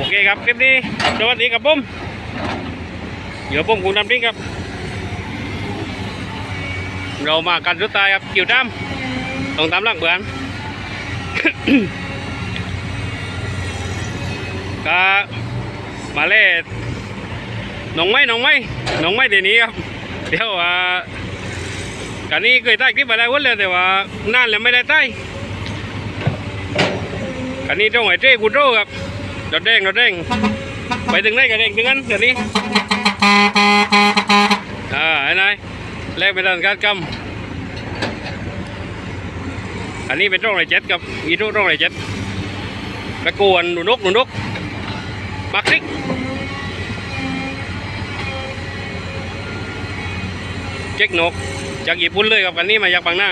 โอเคครับคลิปนี้สวัสดีครับผมเดี๋ยวผมคุณทำทิ้งครับ เรามากันสุดท้ายครับกิ่วดำต้องตามหลักเบือนก็มาเล่น้องไม้น้องไม้น้องไม้เดี๋ยวนี้ครับ เดี๋ยวว่ากันนี้เคยใต้คลิปมาแล้วันเลยแต่ว่านานแล้วไม่ได้ใต้กันนี้ต้องไหวเจ้กูโตครับ รถแดงรถแดงไปถึงไหนกันแดงถึงนั้นเดี๋ยวนี้อ่าไอ้นายแลกไปดันการกำอันนี้เป็นร่องไรเจ็ดกับอีโต้ร่องไรเจ็ดตะกวนหนูนกหนูนกบักริกเจ๊กนกจากญี่ปุ่นเลยครับกันนี้มาจากบางหน้า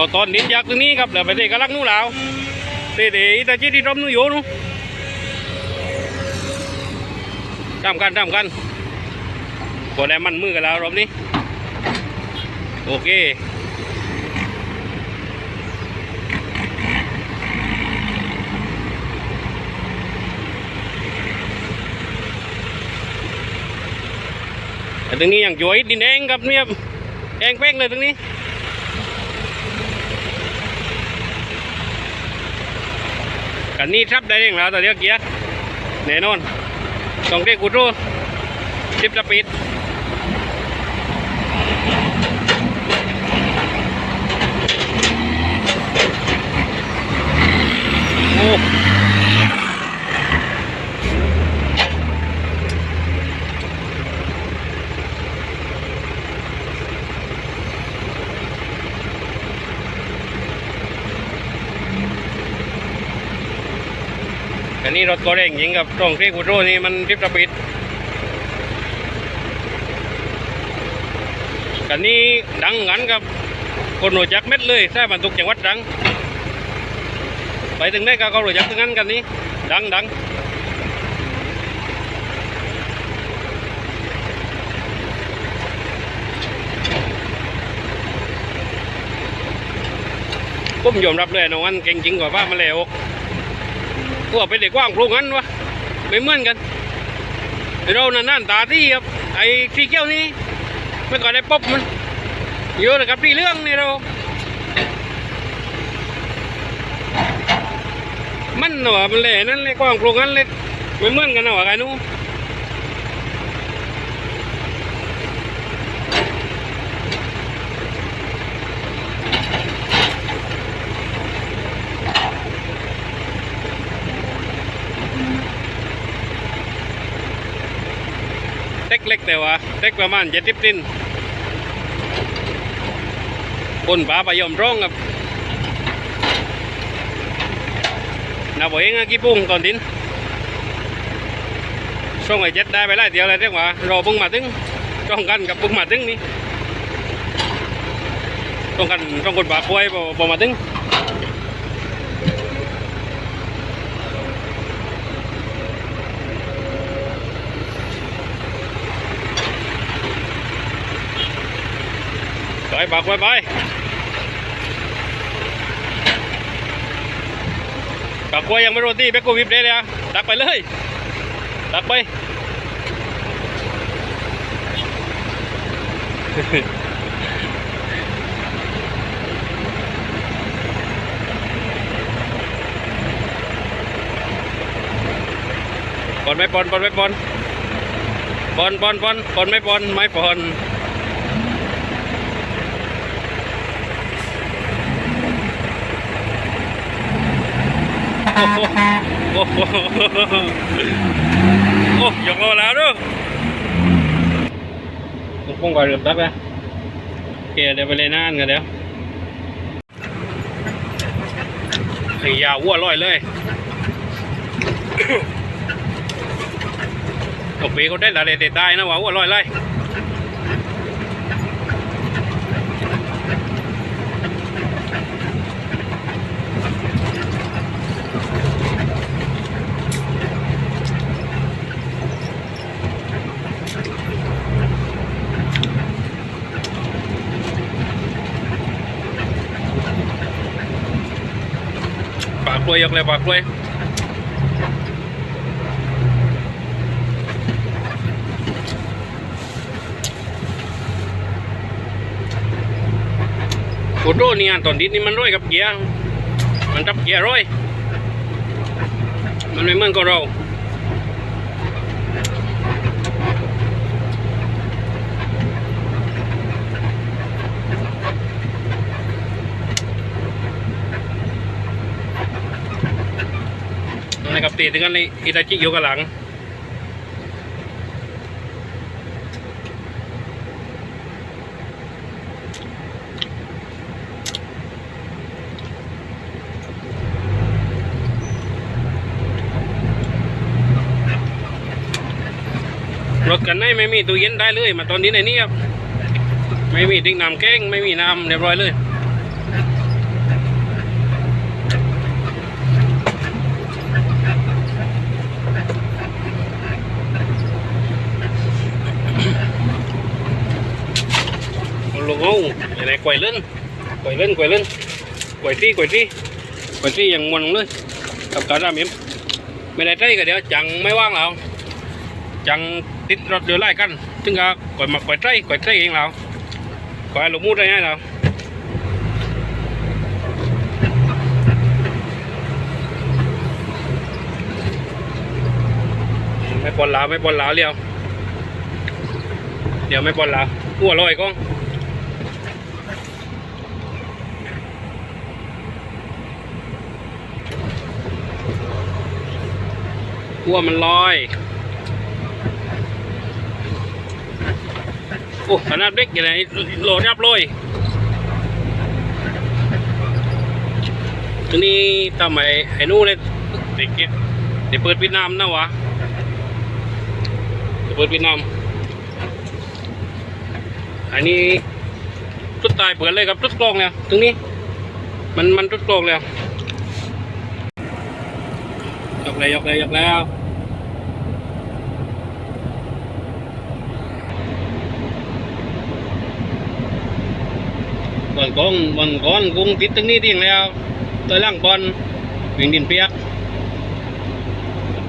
ต่อตอนนิดยักษ์ตรงนี้ครับเดี๋ยวไปเด็กกำลังนู้นแล้วเด็กๆตาจีที่ร่มนู้นอยู่นู้นทำกันทำกันพอได้มันมือกันแล้วรอบนี้ โอเคตรงนี้อยังจ่วยดินแดงครับเนี่ยแดงแป้งเลยตรงนี้ กันนี่ทับได้เองแล้วแต่เดี๋ยวเกียร์แน่นอนต้องเรียกกูรู้ชิปจะปิด กันนี้รถก็เร่งยิงกับตรงเรียกกูรู้นี่มันสิบสปีดกันนี้ดังงั้นกับคนรู้จักเม็ดเลยใช่บรรทุกจังหวัดดัง ไปถึงได้ก็เขารู้จักถึงนั้นกันนี้ ดังดังผมยอมรับเลยน้องอันเก่งจริงกว่าป้ามาแล้วก ลัวไปเด็กกว่างโครงงั้นวะไม่เหมือนกัน เรานั่นนั่นตาที่ครับไอ้ที่เกี้ยวนี่ไม่ก่อนได้ปบมันเยอะเลยครับที่เรื่องนี่เรา มันหนอมันแหล่นั่นเลยกว้างโครงงั้นเลยไม่เหมือนกันหนอกันนู้น เต็กเล็กแต่ว่าเต็กประมาณเจ็ดสิบตินคนป่าไปยอมร้องครับนาบอเองกี่ปุ้งตอนดินส่งไอ้เจ็ดได้ไปไล่เดียวเลยเรียกว่ารอปุ้งมาถึงจ้องกันกับปุ้งมาถึงนี่ต้องกันต้องคนป่าป่วยพอพอมาถึง ไปบักไปไปบักกล้วยยังไม่โรตีเบกโกวิบเลยเลยอะตักไปเลยตักไปปอนไม่ปอนปอนไม่ปอนปอนปอนปอนปอนไม่ปอนไม่ปอน โอ้โหโอ้โหโอ้ยกโลแล้วด้วยผมคงก่อนเริ่มตักนะโอเคเดี๋ยวไปเลยนานกันเดี๋ยวขยาวัวร้อยเลยตกปีเขาได้ละเด็ดได้นะว่าวัวร้อยเลย ลวยยกเลยปากกลวยโอ้โหเนี่ยตอนดิดนี่มันร้อยกับเกียร์มันจับเกียร์ร้อยมันไม่เหมือนกับเรา ตรงนี้กับตีถึงกันเลยอิตาจิอยู่กับหลัง รถกันไหนไม่มีตู้เย็นได้เลย มาตอนนี้ในนี้ครับ ไม่มีทิ้งน้ำแกงไม่มีน้ำเรียบร้อยเลย ลงเอา อะไร quay lên quay lên quay lên quay tí quay tí quay tí อย่างมันเลยกับการรำเอ็มไม่ได้ใจก็เดี๋ยวจังไม่ว่างแล้วจังติดรถเดือดไล่กันถึงก็ก่อยมาก่อยใจก่อยใจเองแล้วก่อยลูกมูดได้ไงแล้วไม่ปนลาไม่ปนลาเลี้ยวเดี๋ยวไม่ปนลาวหัวลอยก้อง กลัวมันลอย โอ้ขนาดเล็กอย่างไรโหลดยับเลยทีนี้ทำไมไอ้นู่นเลยเด็กเด็กเปิดปิดน้ำนะวะเดี๋ยวเปิดปิดน้ำอันนี้ทุดตายเปิดเลยครับทุดกลองแล้วตรงนี้ มันมันทุดกลองแล้วยกเลยยกเลยยกแล้ว บอลกองบอลก้อนกุ้งติดตรงนี้ทิ้งแล้วตัวล่างบอลวิ่งดินเปียก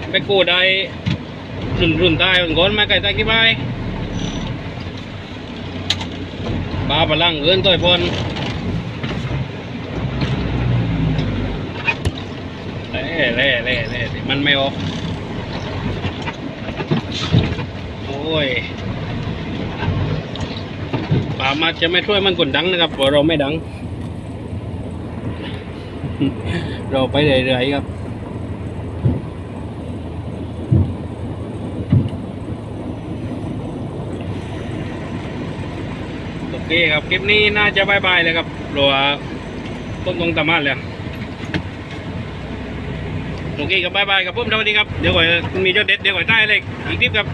ไปกูได้รุ่นรุ่นตายบอลก้อนมาไก่ตายกี่ใบบาพลังเกินตัวบอลเล่เล่เล่เล่มันไม่ออกโอ้ยามาจะไม่ช่วยมันกดดังนะครับเพราะเราไม่ดัง เราไปเรื่อยๆครับโอเคครับคลิปนี้น่าจะบายบายเลยครับรัวต้นตรงตามาเลยโอเคครับบายบายครับผมสวัสดีครับเดี๋ยวก่อนมีเจ้าเด็ดเดี๋ยวก่อนใต้เลยอีกคลิปครับ